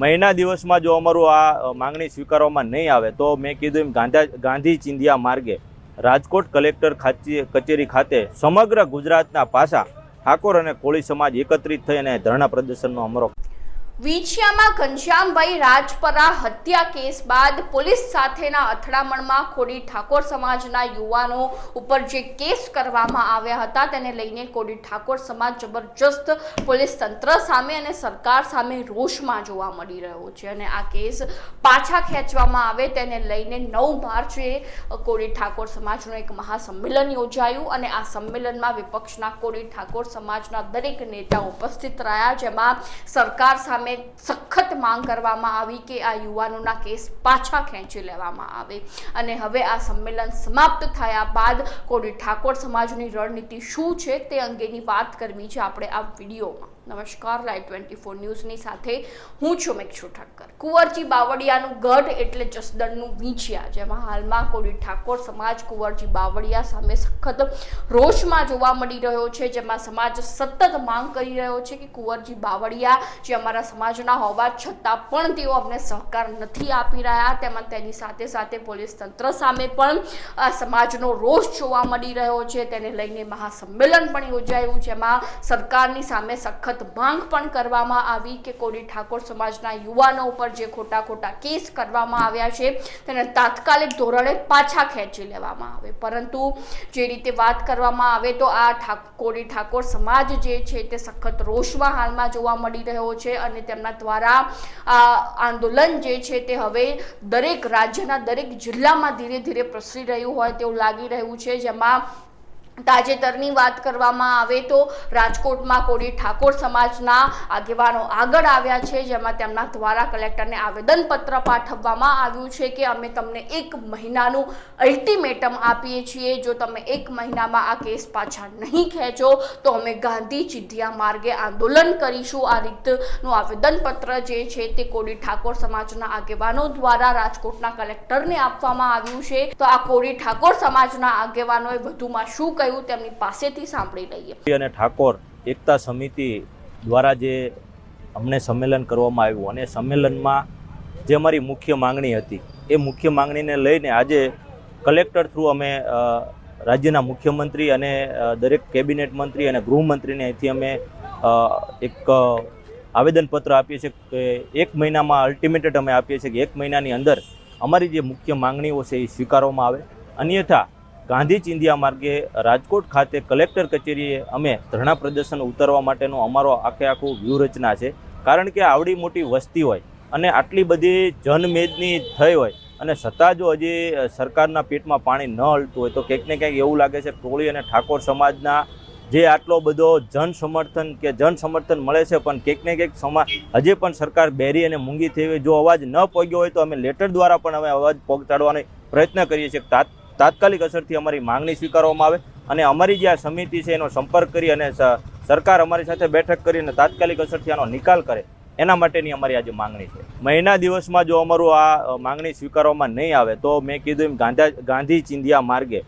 મહિના દિવસમાં જો અમારું આ માંગણી સ્વીકારવામાં નહીં આવે, તો મેં કીધું એમ ગાંધા, ગાંધી ચિંધિયા માર્ગે રાજકોટ કલેક્ટર ખાચી, કચેરી ખાતે સમગ્ર ગુજરાતના પાસા ઠાકોર અને કોળી સમાજ એકત્રિત થઈ અને ધરણા પ્રદર્શનનો અમારો વિછિયામાં ઘનશ્યામભાઈ રાજપરા હત્યા કેસ બાદ પોલીસ સાથેના અથડામણમાં કોડી ઠાકોર સમાજના યુવાનો ઉપર જે કેસ કરવામાં આવ્યા હતા તેને લઈને કોડી ઠાકોર સમાજ જબરજસ્ત પોલીસ તંત્ર સામે અને સરકાર સામે રોષમાં જોવા મળી રહ્યો છે અને આ કેસ પાછા ખેંચવામાં આવે તેને લઈને નવ માર્ચે કોડી ઠાકોર સમાજનું એક મહાસંમેલન યોજાયું અને આ સંમેલનમાં વિપક્ષના કોડી ઠાકોર સમાજના દરેક નેતા ઉપસ્થિત રહ્યા, જેમાં સરકાર સામે સખત માંગ કરવામાં આવી કે આ યુવાનોના કેસ પાછા ખેંચી લેવામાં આવે. અને હવે આ સંમેલન સમાપ્ત થયા બાદ કોડી ઠાકોર સમાજની રણનીતિ શું છે તે અંગેની વાત કરવી છે આપણે આ વિડીયોમાં. નમસ્કાર, લાઈવ ટ્વેન્ટી ફોર ન્યૂઝની સાથે હું છું મેક્ષુ ઠક્કર કુંવરજી બાવળિયાનું ગઢ એટલે જસદણનું વીંછિયા, જેમાં હાલમાં કોડી ઠાકોર સમાજ કુંવરજી બાવળિયા સામે સખત રોષમાં જોવા મળી રહ્યો છે, જેમાં સમાજ સતત માંગ કરી રહ્યો છે કે કુંવરજી બાવળિયા જે અમારા સમાજના હોવા છતાં પણ તેઓ અમને સહકાર નથી આપી રહ્યા. તેમજ તેની સાથે સાથે પોલીસ તંત્ર સામે પણ સમાજનો રોષ જોવા મળી રહ્યો છે. તેને લઈને મહાસંમેલન પણ યોજાયું, જેમાં સરકારની સામે સખત માંગ પણ કરવામાં આવી કે કોડી ઠાકોર સમાજના યુવાનો ઉપર જે ખોટા ખોટા કેસ કરવામાં આવ્યા છે, તેને તાત્કાલિક ધોરણે પાછા ખેંચી લેવામાં આવે. પરંતુ જે રીતે વાત કરવામાં આવે તો આ કોડી ઠાકોર સમાજ જે છે તે સખત રોષમાં હાલમાં જોવા મળી રહ્યો છે અને તેમના દ્વારા આ આંદોલન જે છે તે હવે દરેક રાજ્યના દરેક જિલ્લામાં ધીરે ધીરે પ્રસરી રહ્યું હોય તેવું લાગી રહ્યું છે, જેમાં તાજેતરની વાત કરવામાં આવે તો રાજકોટમાં કોડી ઠાકોર સમાજના આગેવાનો આગળ આવ્યા છે, જેમાં તેમના દ્વારા કલેક્ટરને આવેદનપત્ર પાઠવવામાં આવ્યું છે કે અમે તમને એક મહિનાનું અલ્ટિમેટમ આપીએ છીએ. જો તમે એક મહિનામાં આ કેસ પાછા નહીં ખેંચો, તો અમે ગાંધી ચિધિયા માર્ગે આંદોલન કરીશું. આ રીતનું આવેદનપત્ર જે છે તે કોડી ઠાકોર સમાજના આગેવાનો દ્વારા રાજકોટના કલેક્ટરને આપવામાં આવ્યું છે. તો આ કોડી ઠાકોર સમાજના આગેવાનોએ વધુમાં શું કહ્યું? તેમની પાસેથી સાંભળી લઈએ. અને ઠાકોર એકતા સમિતિ દ્વારા જે અમને સંમેલન કરવામાં આવ્યું અને સંમેલનમાં જે અમારી મુખ્ય માંગણી હતી, એ મુખ્ય માંગણીને લઈને આજે કલેક્ટર થ્રુ અમે રાજ્યના મુખ્યમંત્રી અને દરેક કેબિનેટ મંત્રી અને ગૃહમંત્રીને અહીંથી અમે એક આવેદનપત્ર આપીએ છીએ કે એક મહિનામાં અલ્ટિમેટેડ અમે આપીએ છીએ કે એક મહિનાની અંદર અમારી જે મુખ્ય માંગણીઓ છે એ સ્વીકારવામાં આવે. અન્યથા ગાંધી ચિંધિયા માર્ગે રાજકોટ ખાતે કલેક્ટર કચેરીએ અમે ધરણા પ્રદર્શન ઉતરવા માટેનો અમારો આખે આખું વ્યૂહરચના છે. કારણ કે આવડી મોટી વસ્તી હોય અને આટલી બધી જનમેદની થઈ હોય અને છતાં જો હજી સરકારના પેટમાં પાણી ન હલતું હોય તો ક્યાંક ને ક્યાંક એવું લાગે છે ટોળી અને ઠાકોર સમાજના જે આટલો બધો જન સમર્થન કે જન સમર્થન મળે છે પણ ક્યાંક ને ક્યાંક સમા હજી પણ સરકાર બેરી અને મૂંગી થઈ હોય જો અવાજ ન પહોંચ્યો હોય તો અમે લેટર દ્વારા પણ અમે અવાજ પહોંચાડવાનો પ્રયત્ન કરીએ છીએ. તાત- તાત્કાલિક અસરથી અમારી માંગણી સ્વીકારવામાં આવે અને અમારી જે આ સમિતિ છે એનો સંપર્ક કરી અને સરકાર અમારી સાથે બેઠક કરીને તાત્કાલિક અસરથી આનો નિકાલ કરે, એના માટેની અમારી આજે માંગણી છે. મહિના દિવસમાં જો અમારું આ માંગણી સ્વીકારવામાં નહીં આવે તો મેં કીધું એમ ગાંધા, ગાંધી ચિંધિયા માર્ગે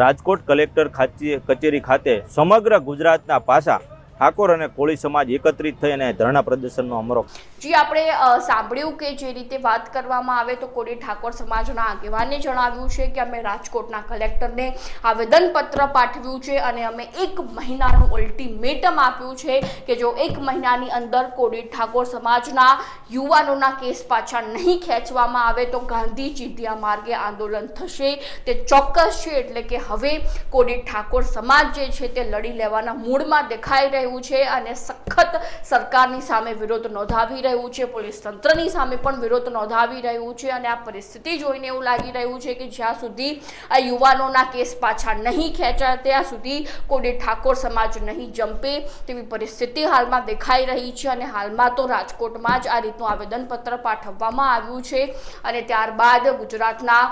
રાજકોટ કલેક્ટર ખાચી, કચેરી ખાતે સમગ્ર ગુજરાતના પાસા ઠાકોર અને કોળી સમાજ એકત્રિત થઈ અને ધરણા પ્રદર્શનનો અમારો. જી, આપણે સાંભળ્યું કે જે રીતે વાત કરવામાં આવે તો કોળી ઠાકોર સમાજના આગેવાને જણાવ્યું છે કે અમે રાજકોટના કલેક્ટરને આવેદનપત્ર પાઠવ્યું છે અને અમે એક મહિનાનું અલ્ટિમેટમ આપ્યું છે કે જો એક મહિનાની અંદર કોળી ઠાકોર સમાજના યુવાનોના કેસ પાછા નહીં ખેંચવામાં આવે તો ગાંધી ચીધિયા માર્ગે આંદોલન થશે. તે ચોક્કસ છે એટલે કે હવે કોળી ઠાકોર સમાજ જે છે તે લડી લેવાના મૂડમાં દેખાઈ રહ્યું છે અને સખત સરકારની સામે વિરોધ નોંધાવી રહ્યું છે. પોલીસ તંત્રની સામે પણ વિરોધ નોંધાવી રહ્યું છે અને આ પરિસ્થિતિ જોઈને એવું લાગી રહ્યું છે કે જ્યાં સુધી આ યુવાનોના કેસ પાછા નહીં ખેંચાય, ત્યાં સુધી કોડી ઠાકોર સમાજ નહીં જંપે તેવી પરિસ્થિતિ હાલમાં દેખાઈ રહી છે અને હાલમાં તો રાજકોટમાં જ આ રીતનું આવેદનપત્ર પાઠવવામાં આવ્યું છે અને ત્યારબાદ ગુજરાતના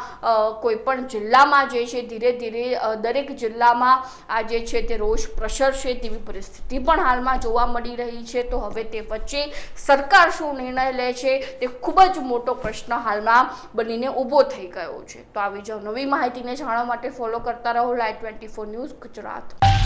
કોઈપણ કોઈ પણ જિલ્લામાં જે છે, ધીરે ધીરે દરેક જિલ્લામાં આ જે છે તે રોષ પ્રસરશે તેવી પરિસ્થિતિ પણ હાલમાં જોવા મળી રહી છે. તો હવે તે વચ્ચે સરકાર શું નિર્ણય લે છે તે ખૂબ જ મોટો પ્રશ્ન હાલમાં બનીને ઊભો થઈ ગયો છે. તો આવી જ નવી માહિતીને જાણવા માટે ફોલો કરતા રહો live twenty four news Gujarat.